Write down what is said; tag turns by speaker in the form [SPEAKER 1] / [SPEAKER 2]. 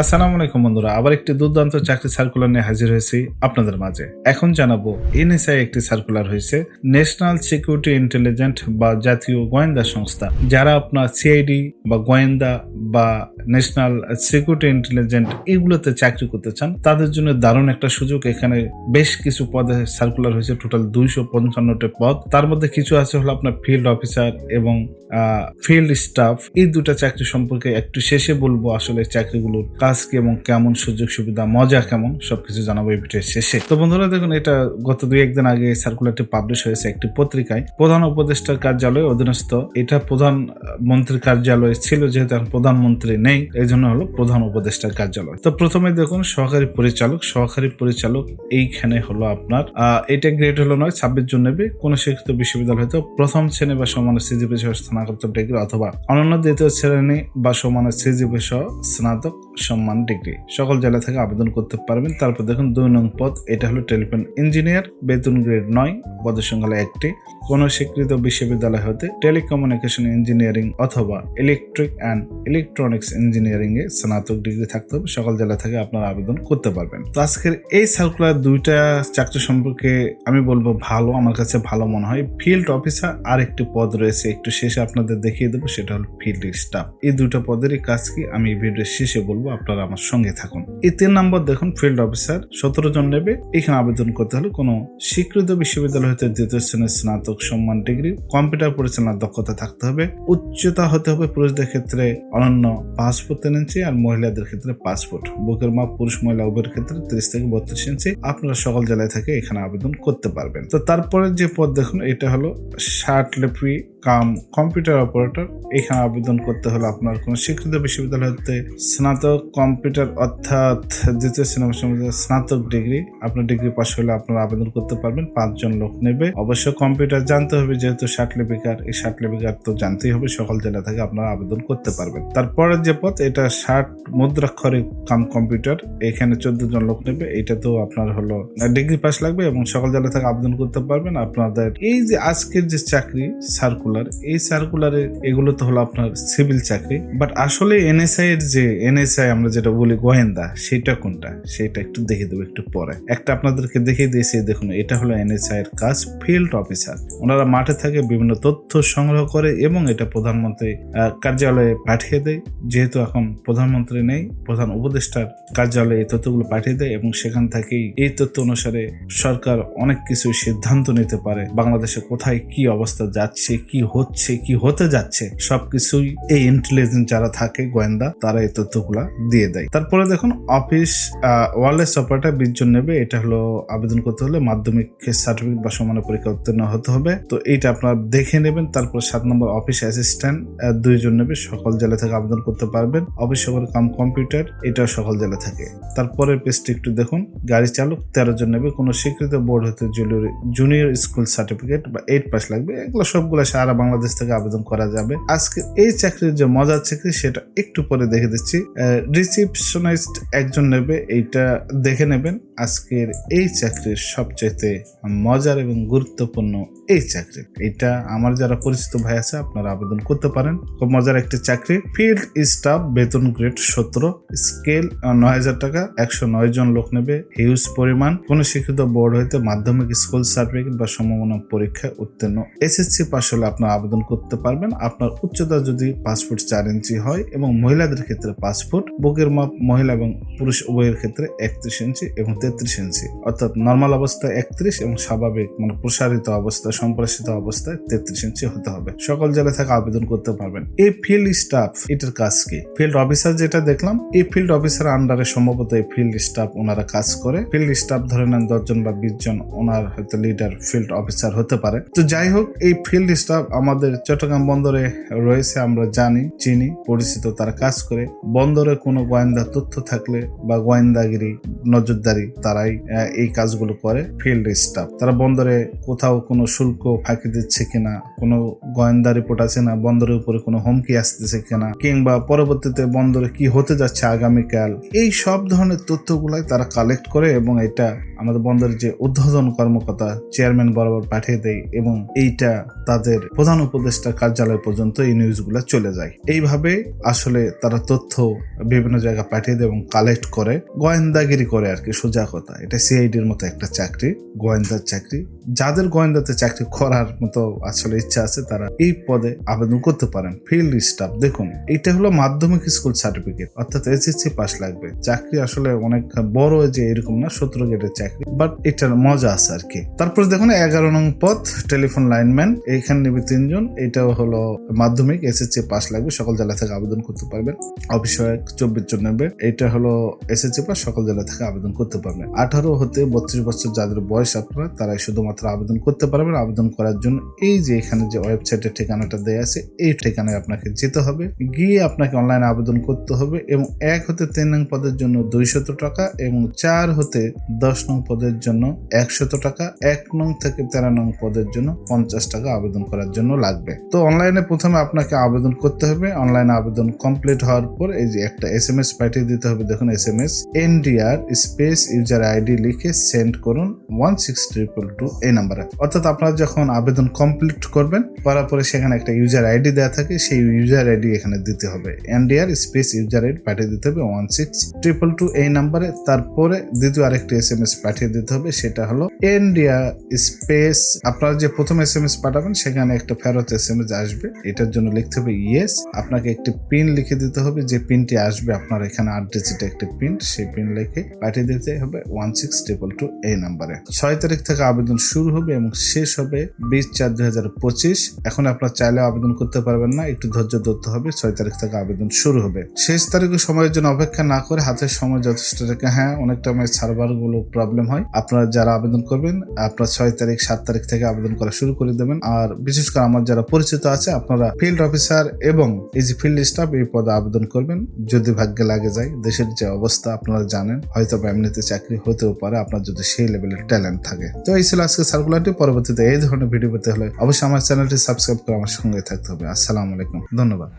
[SPEAKER 1] আসসালামু আলাইকুম বন্ধুরা, আবার একটি দুর্দান্ত চাকরি সার্কুলার নিয়ে হাজির হয়েছি আপনাদের মাঝে। এখন জানাব এনএসআই একটি সার্কুলার হয়েছে ন্যাশনাল সিকিউরিটি ইন্টেলিজেন্ট বা জাতীয় গোয়েন্দা সংস্থা, যারা আপনার সিআইডি বা গোয়েন্দা বা ন্যাশনাল সিকিউরিটি ইন্টেলিজেন্ট এগুলোতে চাকরি করতে চান, তাদের জন্য দারুণ একটা সুযোগ। এখানে বেশ কিছু পদে সার্কুলার হয়েছে টোটাল দুইশো পঞ্চান্নটি পদ। তার মধ্যে কিছু আছে হলো আপনার ফিল্ড অফিসার এবং ফিল্ড স্টাফ এই দুটা চাকরি সম্পর্কে একটু শেষে বলব আসলে চাকরিগুলোর কাজ কি এবং কেমন সুযোগ সুবিধা, মজা কেমন, সবকিছু জানাব এই ভিডিওর শেষে। তো বন্ধুরা, দেখুন, এটা গত দুই একদিন আগে সার্কুলারটি পাবলিশ হয়েছে একটি পত্রিকায়। প্রধান উপদেষ্টার কার্যালয় অধীনস্থ। এটা প্রধান মন্ত্রীর কার্যালয় ছিল, যেহেতু এখন প্রধানমন্ত্রী নেই এই জন্য হলো প্রধান উপদেষ্টার কার্যালয়। তো প্রথমে দেখুন, সহকারী পরিচালক সহকারী পরিচালক এইখানে হলো আপনার এটা গ্রেড হলো নয়, ছাব্বিশ জন নেবে। কোন শিক্ষিত বিশ্ববিদ্যালয় হয়তো প্রথম শ্রেণি বা সমানের সিজিপি সহ স্নাতক ডিগ্রি অথবা অনন্য দ্বিতীয় শ্রেণি বা সমানের সিজিপি সহ স্নাতক সম্মান ডিগ্রি। সকল জেলা থেকে আবেদন করতে পারবেন। তারপর দেখুন দুই নং পদ, এটা হলো টেলিফোন ইঞ্জিনিয়ার, বেতন গ্রেড নয়, পদের সংখ্যা একটি। কোন স্বীকৃত বিশ্ববিদ্যালয় হতে টেলিকমিউনিকেশন ইঞ্জিনিয়ারিং অথবা ইলেকট্রিক অ্যান্ড ইলেকট্রনিক্স ইঞ্জিনিয়ারিং এ স্নাতক ডিগ্রি থাকতে হবে। সকল জেলা থেকে আপনারা আবেদন করতে পারবেন। তো আজকের এই সার্কুলার দুইটা চাকরি সম্পর্কে আমি বলব ভালো, আমার কাছে ভালো মনে হয়। ফিল্ড অফিসার আর একটি পদ রয়েছে, একটু শেষে আপনাদের দেখিয়ে দেবো, সেটা হলো ফিল্ড স্টাফ এই দুটো পদেরই কাজ কি? আমি এই ভিডিওর শেষে বলব আপনারা আমার সঙ্গে থাকুন। এই তিন নম্বর দেখুন, ফিল্ড অফিসার। সতেরো জন নেবে এখানে আবেদন করতে হলে কোনো স্বীকৃত বিশ্ববিদ্যালয় হতে দ্বিতীয় শ্রেণির স্নাতক সম্মান ডিগ্রি, কম্পিউটার পরিচালনার দক্ষতা থাকতে হবে, উচ্চতা হতে হবে পুরুষদের ক্ষেত্রে অনন্য ফুট তিন ইঞ্চি আর মহিলাদের ক্ষেত্রে ফুট বুকের মাপ পুরুষ মহিলা উভয়ের ক্ষেত্রে তিরিশ থেকে বত্রিশ ইঞ্চি। আপনারা সকল জেলায় থেকে এখানে আবেদন করতে পারবেন। তো তারপরে যে পদ দেখুন, এটা হলো শার্ট লেপি কাম কম্পিউটার অপারেটর। এখানে আবেদন করতে হলে আপনার কোনো স্বীকৃত বিশ্ববিদ্যালয় হতে স্নাতক কম্পিউটার অর্থাৎ দ্বিতীয় সিনেমা স্নাতক ডিগ্রি। আপনার ডিগ্রি পাস হলে আপনারা আবেদন করতে পারবেন, পাঁচজন লোক নেবে। অবশ্য কম্পিউটার জানতে হবে, যেহেতু লিপিকার, এই লিপিকার তো জানতেই হবে, সকল জেলা থেকে আপনারা আবেদন করতে পারবেন। তারপরের যে পথ, এটা ষাট মুদ্রাক্ষরে কাম কম্পিউটার। এখানে চোদ্দ জন লোক নেবে এটা তো আপনার হলো ডিগ্রি পাস লাগবে এবং সকল জেলা থেকে আবেদন করতে পারবেন। আপনাদের এই যে আজকের যে চাকরি, সার্কুলার এই সার্কুলারে এগুলো তো হলো আপনার সিভিল চাকরি। বাট আসলে এনএসআই এর যে এনএসআই আমরা যেটা বলি গোয়েন্দা, সেটা কোনটা? সেটা একটু দেখে দেবো একটু পরে। একটা আপনাদেরকে দেখিয়ে দিয়েছি, দেখুন, এটা হলো এনএসআই এর কাজ ফিল্ড অফিসার ওনারা মাঠে থাকে, বিভিন্ন তথ্য সংগ্রহ করে এবং এটা প্রধানমন্ত্রী কার্যালয়ে পাঠিয়ে দেয়। যেহেতু এখন প্রধানমন্ত্রী নেই, প্রধান উপদেষ্টার কার্যালয়ে এই তথ্যগুলো পাঠিয়ে দেয় এবং সেখান থেকেই এই তথ্য অনুসারে সরকার অনেক কিছু সিদ্ধান্ত নিতে পারে, বাংলাদেশে কোথায় কি অবস্থা যাচ্ছে, কি হচ্ছে, কি হতে যাচ্ছে, সবকিছুই এই ইন্টেলিজেন্স যারা থাকে, গোয়েন্দা, তারা এই তথ্যগুলা দিয়ে দেয়। তারপরে দেখুন অফিস ওয়ারলেস অপারেটর বিশ জন নেবে, এটা হলো আবেদন করতে হলে মাধ্যমিক সার্টিফিকেট বা সমানের পরীক্ষা উত্তীর্ণ হতে হবে। তো এইটা আপনারা দেখে নেবেন, তারপর সাত নম্বর অফিস অ্যাসিস্ট্যান্ট দুইজন নেবে, সকল জেলা থেকে আবেদন করতে পারবেন। অফিস সহকারী কাম কম্পিউটার এটাও সকল জেলা থাকে। তারপরের পেজটি একটু দেখুন, গাড়ি চালক, তেরো জন নেবে, কোনো স্বীকৃত বোর্ড হতে জুনিয়র স্কুল সার্টিফিকেট বা এইট পাস লাগবে, এগুলো সবগুলো সারা বাংলাদেশ থেকে আবেদন করা যাবে। আজকে এই চাকরির যে মজার চাকরি, সেটা একটু পরে দেখে দিচ্ছি। রিসিপশনিস্ট একজন নেবে, এইটা দেখে নেবেন। আজকের এই চাকরির সবচাইতে মজার এবং গুরুত্বপূর্ণ এই চাকরি। এটা আমার যারা পরিচিত ভাই আছে, আপনারা আবেদন করতে পারেন। খুব মজার একটি চাকরি। ফিল্ড স্টাফ বেতন গ্রেড সতেরো। স্কেল নয় হাজার টাকা। একশো নয় জন লোক নেবে। হিউজ পরিমাণ। কোন শিক্ষিত বোর্ড হইতে মাধ্যমিক স্কুল সার্টিফিকেট বা সমমানা পরীক্ষায় উত্তীর্ণ। এসএসসি পাস হলে আপনার আবেদন করতে পারবেন। আপনার উচ্চতা যদি পাসপোর্ট চার ইঞ্চি হয় এবং মহিলাদের ক্ষেত্রে পাসপোর্ট বুকের মাপ মহিলা এবং পুরুষ উভয়ের ক্ষেত্রে একত্রিশ ইঞ্চি এবং তেত্রিশ ইঞ্চি। অর্থাৎ নর্মাল অবস্থা একত্রিশ এবং স্বাভাবিক মানে প্রসারিত অবস্থায় সম্প্রসারিত অবস্থায় তেত্রিশ ইঞ্চি হতে হবে। সকল জেলা থেকে আবেদন করতে পারবেন। এই ফিল্ড স্টাফ এটার কাজ কি? ফিল্ড অফিসার যেটা দেখলাম, এই ফিল্ড অফিসার আন্ডারে সম্ভবত এই ফিল্ড স্টাফ ওনারা কাজ করে। ফিল্ড স্টাফ ধরে নেন দশজন বা বিশ জন, ওনার হয়তো লিডার ফিল্ড অফিসার হতে পারে। তো যাই হোক, এই ফিল্ড স্টাফ আমাদের চট্টগ্রাম বন্দরে রয়েছে, আমরা জানি, চিনি, পরিচিত, তারা কাজ করে। বন্দরে কোনো গোয়েন্দা তথ্য থাকলে বা গোয়েন্দাগিরি, নজরদারি, তারাই এই কাজগুলো করে ফিল্ড স্টাফ তারা বন্দরে কোথাও কোনো শুল্ক ফাঁকি দিচ্ছে কিনা, কোনো গোয়েন্দা রিপোর্ট আছে না, বন্দরের উপরে কোনো হুমকি আসতেছে কিনা, কিংবা পরবর্তীতে বন্দরে কি হতে যাচ্ছে আগামীকাল, এই সব ধরনের তথ্যগুলাই তারা কালেক্ট করে এবং এটা আমাদের বন্দরের যে উদ্বোধন কর্মকর্তা চেয়ারম্যান বরাবর পাঠিয়ে দেয় এবং এইটা তাদের প্রধান উপদেষ্টা কার্যালয় পর্যন্ত এই নিউজগুলো চলে যায়। এইভাবে আসলে তারা তথ্য বিভিন্ন জায়গায় পাঠিয়ে দেয় এবং কালেক্ট করে, গোয়েন্দাগিরি করে আর কি, সোজা কথা। এটা সিআইডির মতো একটা চাকরি, গোয়েন্দার চাকরি। যাদের গোয়েন্দাতে চাকরি করার মতো আসলে ইচ্ছা আছে, তারা এই পদে আবেদন করতে পারেন। ফিল্ড স্টাফ, দেখুন, এটা হলো মাধ্যমিক স্কুল সার্টিফিকেট, অর্থাৎ এসএসসি পাস লাগবে। চাকরি আসলে অনেক বড় যে এরকম না, সতেরো গেটের চাকরি। বাট এটার মজা আছে আর কি তারপরে দেখুন, এগারো নং পদ টেলিফোন লাইনম্যান এইখানে নেবে তিনজন। এটাও হলো মাধ্যমিক এসএসসি পাস লাগবে, সকল জেলা থেকে আবেদন করতে পারবেন। অফিসয়ক চব্বিশ জন নেবে, এটা হলো এসএসসি পাস সকল জেলা থেকে আবেদন করতে পারবেন। আঠারো হতে বত্রিশ বছর যাদের বয়স আপনারা, তারাই শুধুমাত্র আবেদন করতে পারবেন। আবেদন করার জন্য এই যে এখানে যে ওয়েবসাইটের ঠিকানাটা দেওয়া আছে, এই ঠিকানায় আপনাকে যেতে হবে। গিয়ে আপনাকে অনলাইনে আবেদন করতে হবে, এবং এক হতে তিন নং পদের জন্য দুইশত টাকা, এবং চার হতে দশ নং পদের জন্য একশত টাকা, এক নং থেকে তেরো নং পদের জন্য পঞ্চাশ টাকা আবেদন করার জন্য লাগবে। তো অনলাইনে প্রথমে আপনাকে আবেদন করতে হবে। অনলাইনে আবেদন কমপ্লিট হওয়ার পর এই যে একটা এস এম এস পাঠিয়ে দিতে হবে, দেখুন S M S NDR space user ID লিখে সেন্ড করুন ওয়ান সিক্স ট্রিপল টু এই নাম্বারে অর্থাৎ আপনারা যখন আবেদন কমপ্লিট করবেন, করার পরে সেখানে একটা ইউজার আইডি দেওয়া থাকে, সেই ইউজার আইডি এখানে দিতে হবে। এনডিআর স্পেস ইউজার আইডি পাঠিয়ে দিতে হবে ওয়ান সিক্স ট্রিপল টু এই নাম্বারে তারপরে দ্বিতীয় আরেকটি এস এম এস পাঠিয়ে দিতে হবে, সেটা হলো এনডিআর স্পেস আপনারা যে প্রথম এস এম এস পাঠাবেন, সেখানে একটা ফেরত এস এম এস আসবে। এটার জন্য লিখতে হবে ইয়েস আপনাকে একটি পিন লিখে দিতে হবে, যে পিনটি আসবে আপনার এখানে আট ডিজিট একটি পিন সেই পিন লিখে পাঠিয়ে দিতে হবে ওয়ান সিক্স ট্রিপল টু এই নাম্বারে ছয় তারিখ থেকে আবেদন শুরু হবে এবং শেষ হবে বিশ চার দুই হাজার পঁচিশ। এখন আপনার চাইলে আবেদন করতে পারবেন না, একটু ধৈর্য ধরতে হবে, ছয় তারিখ থেকে আবেদন শুরু হবে। শেষ তারিখে সময়ের জন্য অপেক্ষা না করে হাতের সময় যথেষ্ট রেখে হ্যাঁ অনেকটা সময় সার্ভারগুলো প্রবলেম হয়, আপনারা যারা আবেদন করবেন, আপনার ছয় তারিখ, সাত তারিখ থেকে আবেদন করা শুরু করে দেবেন। আর বিশেষ করে আমার যারা পরিচিত আছে, আপনারা ফিল্ড অফিসার এবং এই যে ফিল্ড স্টাফ এই পদে আবেদন করবেন। যদি ভাগ্যে লাগে যায়, দেশের যে অবস্থা আপনারা জানেন, হয়তো এমনিতে চাকরি হতেও পারে, আপনার যদি সেই লেভেলের ট্যালেন্ট থাকে। তো এই ছিল আজকে সার্কুলারটি পরবর্তীতে এই ধরনের ভিডিও পেতে হলে অবশ্যই আমার চ্যানেলটি সাবস্ক্রাইব করে আমার সঙ্গে থাকতে হবে। আসসালামু আলাইকুম, ধন্যবাদ।